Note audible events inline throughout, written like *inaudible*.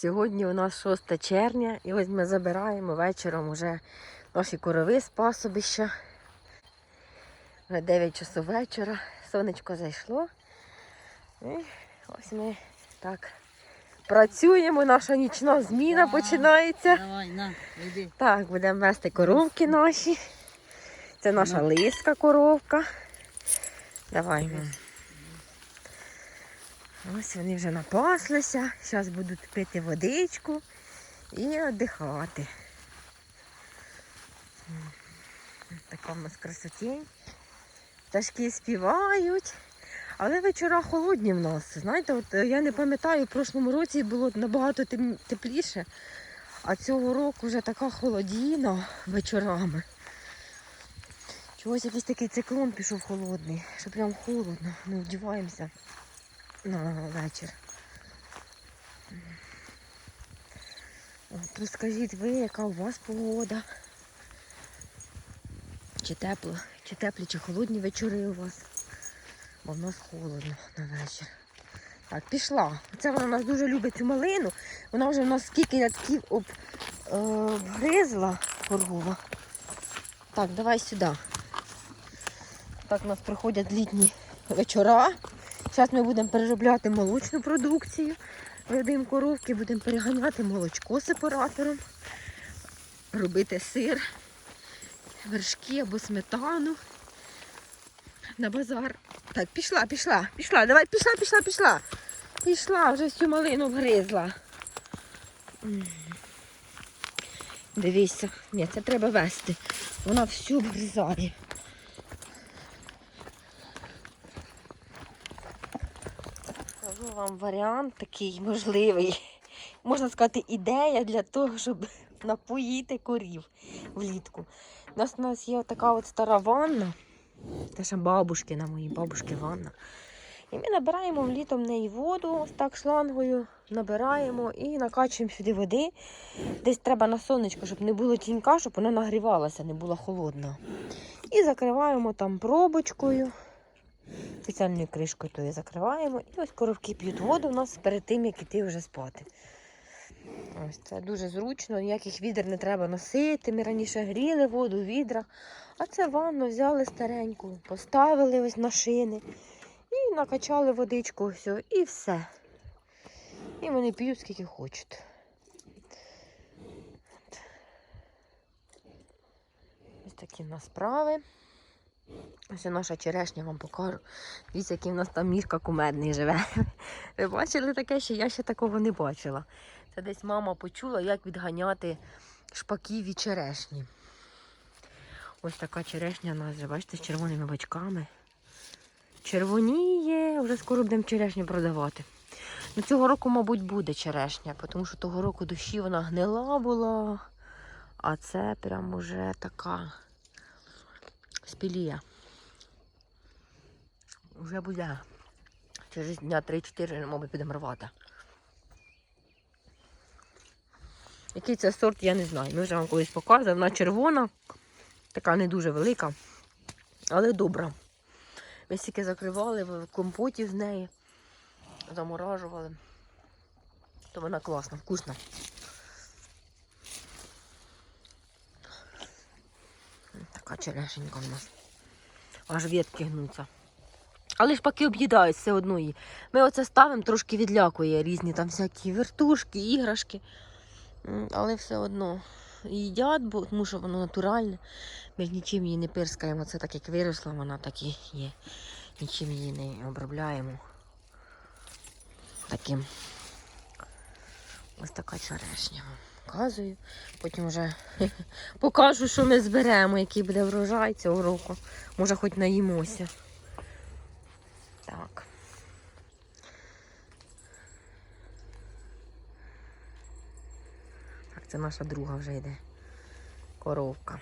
Сьогодні у нас 6 червня і ось ми забираємо вечором уже наші корови з пасобища. Вже 9 часов вечора, сонечко зайшло. І ось ми так працюємо, наша нічна зміна починається. Давай, на, йди. Так, будемо вести коровки наші. Це наша лиска коровка. Давай. мам. Ось вони вже напаслися. Зараз будуть пити водичку і віддихати. Така в нас красотень. Пташки співають. Але вечора холодні в нас. Знаєте, от е, я не пам'ятаю, в прошлому році було набагато тепліше, а цього року вже така холодіна вечорами. Чогось якийсь такий циклон пішов холодний, що прям холодно. Ми вдіваємося на вечір. От розкажіть ви, яка у вас погода? Чи тепло, чи теплі, чи холодні вечори у вас? Бо в нас холодно на вечір. Так, пішла. Це вона у нас дуже любить цю малину. Вона вже в нас скільки рядків об, е, обгризла коргова. Так, давай сюди. Так у нас проходять літні вечора. Зараз ми будемо переробляти молочну продукцію. Ведемо коровки, будемо переганяти молочко сепаратором, робити сир, вершки або сметану на базар. Так, пішла, пішла, пішла, давай, пішла, пішла, пішла. Пішла, вже всю малину вгризла. Дивіться, ні, це треба вести. Вона всю вгризає. Скажу вам варіант такий можливий. *laughs* Можна сказати, ідея для того, щоб *laughs* напоїти корів влітку. У нас у нас є така от стара ванна. Це ще бабушкина, моїй бабушки ванна. І ми набираємо літом в неї воду, так шлангою набираємо і накачуємо сюди води. Десь треба на сонечко, щоб не було тінька, щоб вона нагрівалася, не була холодна. І закриваємо там пробочкою. Спеціальною кришкою тою закриваємо. І ось коровки п'ють воду у нас перед тим, як іти вже спати. Ось це дуже зручно, ніяких відер не треба носити. Ми раніше гріли воду в відрах, а це ванну взяли стареньку, поставили ось на шини і накачали водичку все, і все. І вони п'ють скільки хочуть. Ось такі в нас справи. Ось наша черешня вам покажу. Дивіться, який в нас там мішка кумедний живе. Ви бачили таке, що я ще такого не бачила. Це десь мама почула, як відганяти шпаків від черешні. Ось така черешня у нас вже, бачите, з червоними бочками. Червоніє, вже скоро будемо черешню продавати. Ну, цього року, мабуть, буде черешня, тому що того року дощі вона гнила була, а це прям уже така спілія. Вже буде. Через дня 3-4, мабуть, підемо рвати. Який це сорт, я не знаю. Ми вже вам колись показували. Вона червона, така не дуже велика, але добра. Ми стільки закривали в компоті з неї, заморажували. То вона класна, вкусна. Така черешенька в нас. Аж ветки гнуться. Але ж паки об'їдають все одно її. Ми оце ставимо, трошки відлякує різні там всякі вертушки, іграшки. Але все одно їдять, бо, тому що воно натуральне. Ми ж нічим її не пирскаємо. Це так як виросла, вона так і є. Нічим її не обробляємо. Таким. Ось така черешня. Показую. Потім вже *laughs* покажу, що ми зберемо, який буде врожай цього року. Може, хоч наїмося. Так. Так, це наша друга вже йде. Коровка.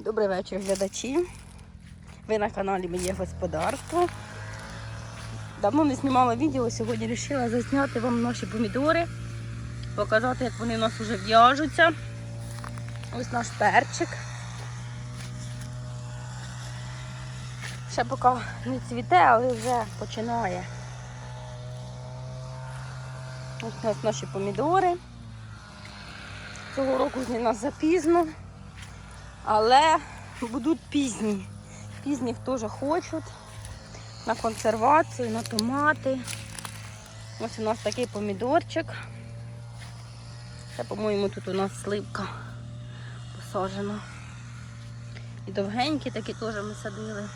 Добрий вечір, глядачі. Ви на каналі Моє господарство. Давно не знімала відео, сьогодні вирішила засняти вам наші помідори, показати, як вони у нас вже в'яжуться. Ось наш перчик. Ще поки не цвіте, але вже починає. Ось у нас наші помідори. Цього року з нас запізно, але будуть пізні. Пізніх теж хочуть. На консервацію, на томати. Ось у нас такий помідорчик. Це, по-моєму, тут у нас сливка посаджена. І довгенькі такі теж ми садили.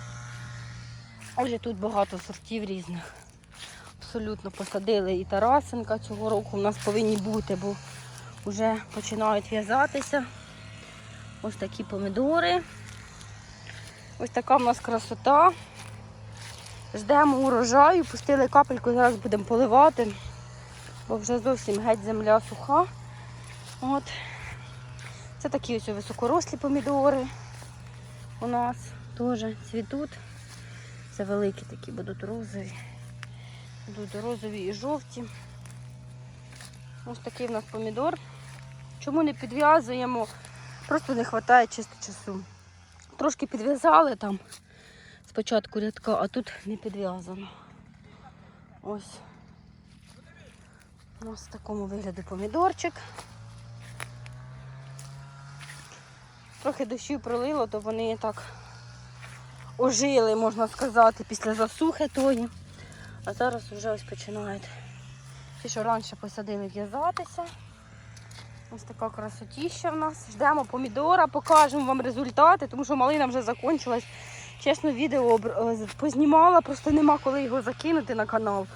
Ось тут багато сортів різних. Абсолютно посадили і Тарасенка цього року у нас повинні бути, бо вже починають в'язатися. Ось такі помідори. Ось така в нас красота. Ждемо урожаю, пустили капельку, зараз будемо поливати, бо вже зовсім геть земля суха. От. Це такі ось високорослі помідори у нас теж цвітуть. Це великі такі будуть розові. Будуть розові і жовті. Ось такий в нас помідор. Чому не підв'язуємо? Просто не вистачає чисто часу. Трошки підв'язали там спочатку рядка, а тут не підв'язано. Ось. У нас в такому вигляді помідорчик. Трохи дощів пролило, то вони так ожили, можна сказати, після засухи тої. А зараз вже ось починають. Ті, що раніше посадили в'язатися. Ось така красотіща в нас. Ждемо помідора, покажемо вам результати, тому що малина вже закінчилась. Чесно, відео е, познімала, просто нема коли його закинути на канал.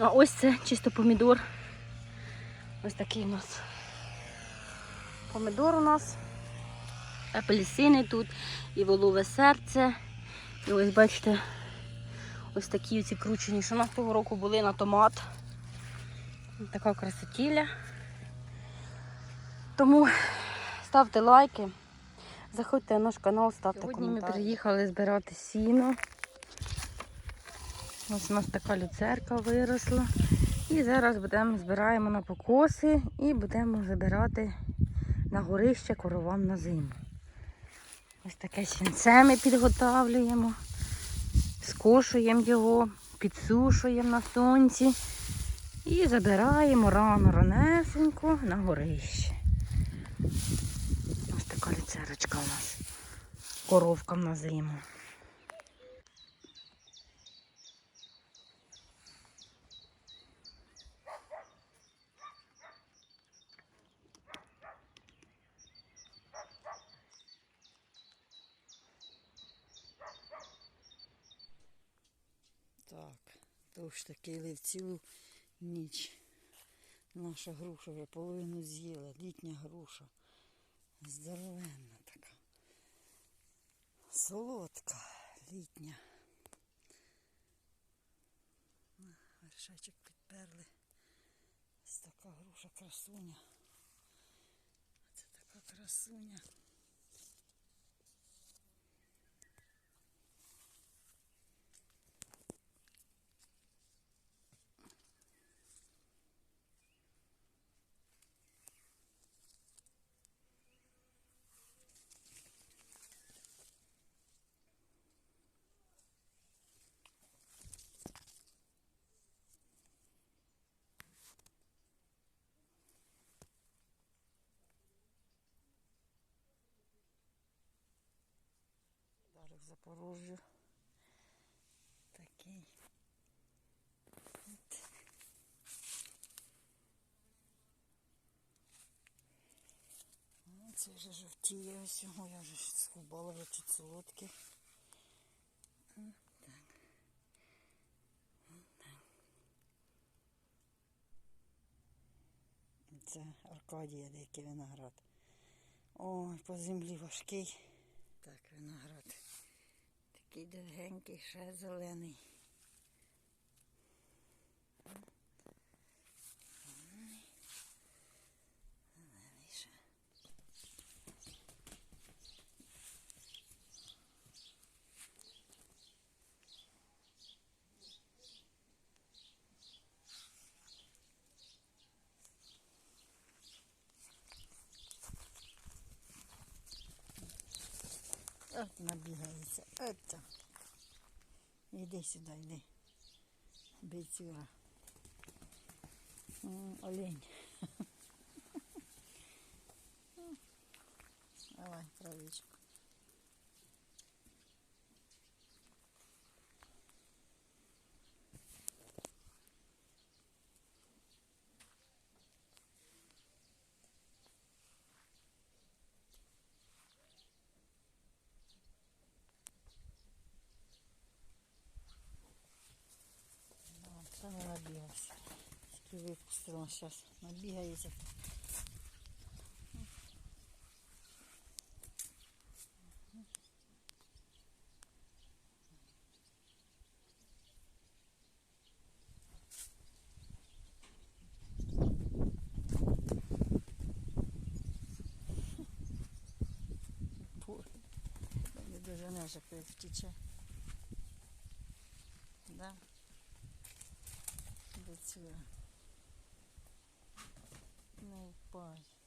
А ось це чисто помідор. Ось такий у нас помідор у нас. Апельсини тут, і волове серце. І ось бачите, ось такі ці кручені, що у нас того року були на томат. Така красотіля. Тому ставте лайки, заходьте на наш канал, ставте Сьогодні коментарі. ми приїхали збирати сіно. Ось у нас така люцерка виросла. І зараз будемо збираємо на покоси і будемо забирати на горище коровам на зиму. Ось таке сінце ми підготавлюємо, скошуємо його, підсушуємо на сонці і забираємо рано ранесенько на горище. Ось така люцерочка у нас коровкам на зиму. Так, тож таки лив цілу ніч. Наша груша вже половину з'їла, літня груша. Здоровенна така. Солодка, літня. Вершечок підперли. Ось така груша красуня. Оце така красуня. Далі в Запорожжю. Такий. От. Ну, Це вже жовтіє ось його, я вже схубала вже чуть. Це Аркадія, деякий виноград. Ой, по землі важкий. Так, виноград. Такий довгенький, ще зелений. Зелений ще. От набігається. От. Іди сюди, йди. Бейцюра. Олень. *laughs* Давай, травичку. Ну, Це не набігався. Тільки випустила зараз. Набігається. Фу. Не доженеш, як втіче. Да? До цього. Не впай.